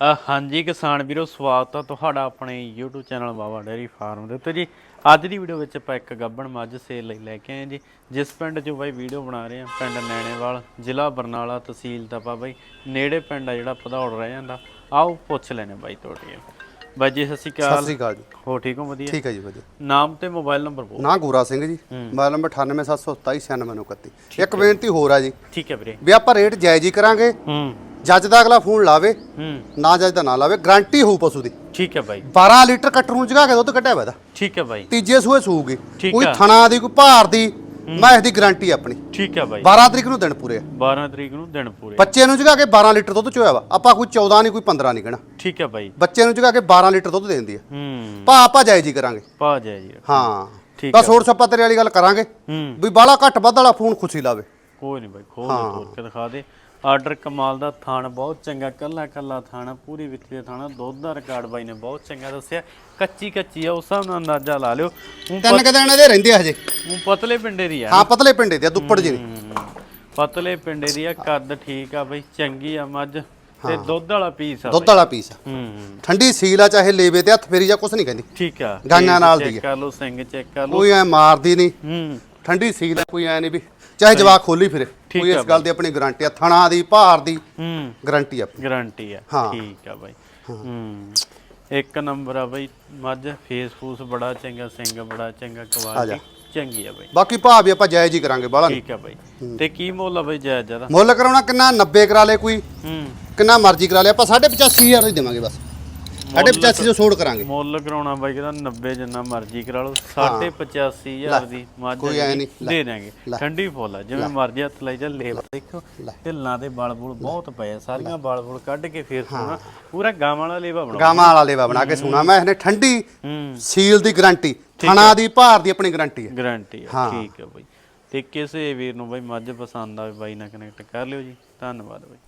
ਅ, ਹਾਂਜੀ ਕਿਸਾਨ ਵੀਰੋ ਸਵਾਗਤ ਹੈ ਤੁਹਾਡਾ ਆਪਣੇ YouTube channel Baba dairy farm ਦੇ ਉੱਤੇ ਜੀ। ਅੱਜ ਦੀ ਵੀਡੀਓ ਵਿੱਚ ਆਪਾਂ ਇੱਕ ਗੱਬਣ ਮੱਝ ਸੇਲ ਲਈ ਲੈ ਕੇ ਆਏ ਜੀ। ਜਿਸ ਪਿੰਡ 'ਚੋਂ ਬਾਈ ਵੀਡੀਓ ਬਣਾ ਰਹੇ ਹਾਂ ਪਿੰਡ ਨੈਣੇਵਾਲ ਜ਼ਿਲ੍ਹਾ ਬਰਨਾਲਾ ਤਹਿਸੀਲ ਤਪਾ ਬਾਈ ਨੇੜੇ ਪਿੰਡ ਆ ਜਿਹੜਾ ਭਦੌੜ ਰਹਿ ਜਾਂਦਾ। ਆਓ ਪੁੱਛ ਲੈਣੇ ਬਾਈ ਤੁਹਾਡੀ ਬਾਈ ਜੀ ਸਤਿ ਸ਼੍ਰੀ ਸਤਿ ਅਕਾਲ ਸ੍ਰੀ ਅਕਾਲ ਜੀ। ਹੋ ਠੀਕ ਹੋ? ਵਧੀਆ? ਠੀਕ ਹੈ ਜੀ ਵਧੀਆ। ਨਾਮ ਤੇ ਮੋਬਾਈਲ ਨੰਬਰ ਬੋਲ ਨਾ ਗੋਰਾ ਸਿੰਘ ਜੀ। ਮੋਬਾਈਲ ਨੰਬਰ 9877296931 ਇੱਕ ਬੇਨਤੀ ਹੋਰ ਆ ਜੀ। ਠੀਕ ਹੈ ਵੀਰੇ। ਵੀ ਆਪਾਂ ਰੇਟ ਜਾਇਜ਼ ਹੀ ਕਰਾਂਗੇ। ਹੂੰ। ਜੱਜ ਦਾ ਅਗਲਾ ਫੋਨ ਲਾਵੇ ਹੂੰ। ਨਾ ਜੱਜ ਦਾ ਨਾ ਲਾਵੇ ਗਾਰੰਟੀ ਹੋਊ ਪਸ਼ੂ ਦੀ। ਠੀਕ ਹੈ ਬਾਈ। 12 ਲੀਟਰ ਕੱਟਰ ਨੂੰ ਜਗਾ ਕੇ ਦੁੱਧ ਕੱਢਿਆ ਵਾ ਇਹਦਾ। ਠੀਕ ਹੈ ਬਾਈ। ਤੀਜੇ ਸੂਏ ਸੂਗੀ ਠੀਕ ਕੋਈ ਆ। ਥਣਾ ਦੀ ਕੋਈ ਭਾਰ ਦੀ ਮੈਂ ਇਸ ਦੀ ਗਾਰੰਟੀ ਆਪਣੀ। ਠੀਕ ਹੈ ਬਾਈ। 12 ਤਰੀਕ ਨੂੰ ਦਿਨ ਪੂਰੇ ਆ। 12 ਤਰੀਕ ਨੂੰ ਦਿਨ ਪੂਰੇ ਬੱਚੇ ਨੂੰ ਜਗਾ ਕੇ 12 ਲੀਟਰ ਦੁੱਧ ਚੋਇਆ ਵਾ। ਆਪਾਂ ਕੋਈ 14 ਨਹੀਂ ਕੋਈ 15 ਨਹੀਂ ਕਹਿਣਾ। ਠੀਕ ਹੈ ਬਾਈ। ਬੱਚੇ ਨੂੰ ਜਗਾ ਕੇ 12 ਲੀਟਰ ਦੁੱਧ ਦੇ ਦਿੰਦੀ ਆ। ਹੂੰ। ਭਾ ਆਪਾਂ ਜਾਇਜ਼ ਹੀ ਕਰਾਂਗੇ। ਪਾ ਜਾਏ ਜੀ ਹਾਂ। ਠੀਕ ਬਸ ਹੋਰ ਸੱਪਾ ਤੇਰੇ ਵਾਲੀ ਗੱਲ ਕਰਾਂਗੇ। ਹੂੰ। ਵੀ ਬਾਲਾ ਘੱਟ ਵੱਧ ਵਾਲਾ ਫੋਨ ਖੁਸ਼ੀ ਲਾਵੇ। ਕੋਈ ਨਹੀਂ ਬਾਈ ਖੋਲ ਦੇ ਤੋੜ ਕੇ ਦਿਖਾ ਦੇ। ਆਰਡਰ ਕਮਾਲ ਦਾ ਥਾਣ ਬਹੁਤ ਚੰਗਾ ਕੱਲਾ ਕੱਲਾ ਥਾਣਾ ਪੂਰੀ ਵਿਚਲੇ ਥਾਣਾ ਦੁੱਧ ਦਾ ਰਿਕਾਰਡ ਬਾਈ ਨੇ ਬਹੁਤ ਚੰਗਾ ਦੱਸਿਆ। ਕੱਚੀ ਕੱਚੀ ਆ ਉਸ ਹਿਸਾਬ ਨਾਲ ਅੰਦਾਜ਼ਾ ਲਾ ਲਿਓ। ਤਿੰਨ ਕੁ ਦਿਨ ਇਹਦੇ ਰਹਿੰਦੇ ਆ ਹਜੇ। ਊਂ ਪਤਲੇ ਪਿੰਡੇ ਦੀ ਆ। ਹਾਂ ਪਤਲੇ ਪਿੰਡੇ ਤੇ ਆ, ਦੁੱਪੜ ਜੀ ਨੇ ਹੂੰ। ਪਤਲੇ ਪਿੰਡੇ ਦੀ ਆ ਕੱਦ ਠੀਕ ਆ ਬਈ ਚੰਗੀ ਆ ਮੱਝ। ਤੇ ਦੁੱਧ ਵਾਲਾ ਪੀਸ ਆ ਦੁੱਧ ਵਾਲਾ ਪੀਸ ਆ। ਬਈ। ਹੂੰ। ਠੰਡੀ ਸੀਲ ਆ ਚਾਹੇ ਲੇਵੇ ਤੇ ਹੱਥ ਫੇਰੀ ਜਾਂ ਕੁਛ ਨਹੀਂ ਕਹਿੰਦੀ। ਠੀਕ ਆ। ਗਾਈਆਂ ਨਾਲ ਦੀ ਚੈੱਕ ਕਰ ਲਓ ਸਿੰਘ ਚੈੱਕ ਕਰ ਲਓ। ਕੋਈ ਐ ਮਾਰਦੀ ਨਹੀਂ। ਹੂੰ। ਠੰਡੀ ਸੀਲ ਆ ਕੋਈ ਐ ਨਹੀਂ ਵੀ ਚਾਹੇ ਜਵਾਕ ਖੋਲੀ ਫਿਰੇ। ਕੋਈ ਆ ਇਸ ਗੱਲ ਦੀ ਆਪਣੀ ਗਾਰੰਟੀ ਆ ਥਣਾ ਦੀ ਭਾਰ ਦੀ ਹੂੰ। ਗਾਰੰਟੀ ਆਪਣੀ। ਗਾਰੰਟੀ ਆ। ਹਾਂ। ਠੀਕ ਆ ਬਾਈ। ਹੂੰ। ਇੱਕ ਨੰਬਰ ਆ ਬਾਈ ਮੱਝ ਫੇਸ ਫੂਸ ਬੜਾ ਚੰਗਾ ਸਿੰਘ ਬੜਾ ਚੰਗਾ ਕੁਆਲਿਟੀ ਚੰਗੀ ਆ ਬਾਈ। ਬਾਕੀ ਭਾਅ ਵੀ ਆਪਾਂ ਜਾਇਜ਼ ਹੀ ਕਰਾਂਗੇ ਬਾਲਾ ਠੀਕ ਆ ਬਾਈ। ਤੇ ਕੀ ਮੁੱਲ ਆ ਬਾਈ ਜਾਇਜ਼ ਜਦਾ ਮੁੱਲ ਕਰਾਉਣਾ ਕਿੰਨਾ? 90 ਕਰਾ ਲੇ ਕੋਈ। ਹੂੰ। ਕਿੰਨਾ ਮਰਜ਼ੀ ਕਰਾ ਲੇ ਆਪਾਂ 85000 ਹੀ ਦੇਵਾਂਗੇ ਬਸ। 850 ਜੋ ਛੋੜ ਕਰਾਂਗੇ। ਮੁੱਲ ਕਰਾਉਣਾ ਬਾਈ ਕਹਿੰਦਾ 90 ਜਿੰਨਾ ਮਰਜ਼ੀ ਕਰਾ ਲਓ 85000 ਦੀ ਮੱਝ ਕੋਈ ਐ ਨਹੀਂ, ਦੇ ਦਾਂਗੇ ਠੰਡੀ ਫੁੱਲ ਆ ਜਿਵੇਂ ਮਰਜ਼ੀ ਹੱਥ ਲਈ ਜਾ ਲੈ ਦੇਖੋ। ਢਿੱਲਾਂ ਦੇ ਬਲ ਬੁਲ ਬਹੁਤ ਪਏ ਆ ਸਾਰੀਆਂ ਬਲ ਬੁਲ ਕੱਢ ਕੇ ਫੇਰ ਸੋਣਾ ਪੂਰਾ ਗਾਵਾਂ ਵਾਲਾ ਲੇਵਾ ਬਣਾਓ। ਗਾਵਾਂ ਵਾਲਾ ਲੇਵਾ ਬਣਾ ਕੇ ਸੁਣਾ ਮੈਂ ਇਹਨੇ ਠੰਡੀ ਹੂੰ। ਸੀਲ ਦੀ ਗਾਰੰਟੀ ਥਣਾ ਦੀ ਭਾਰ ਦੀ ਆਪਣੀ ਗਾਰੰਟੀ ਹੈ ਗਾਰੰਟੀ ਹਾਂ। ਠੀਕ ਆ ਬਾਈ। ਤੇ ਕਿਸੇ ਵੀਰ ਨੂੰ ਬਾਈ ਮੱਝ ਪਸੰਦ ਆਵੇ ਬਾਈ ਨਾਲ ਕਨੈਕਟ ਕਰ ਲਿਓ ਜੀ। ਧੰਨਵਾਦ ਬਾਈ।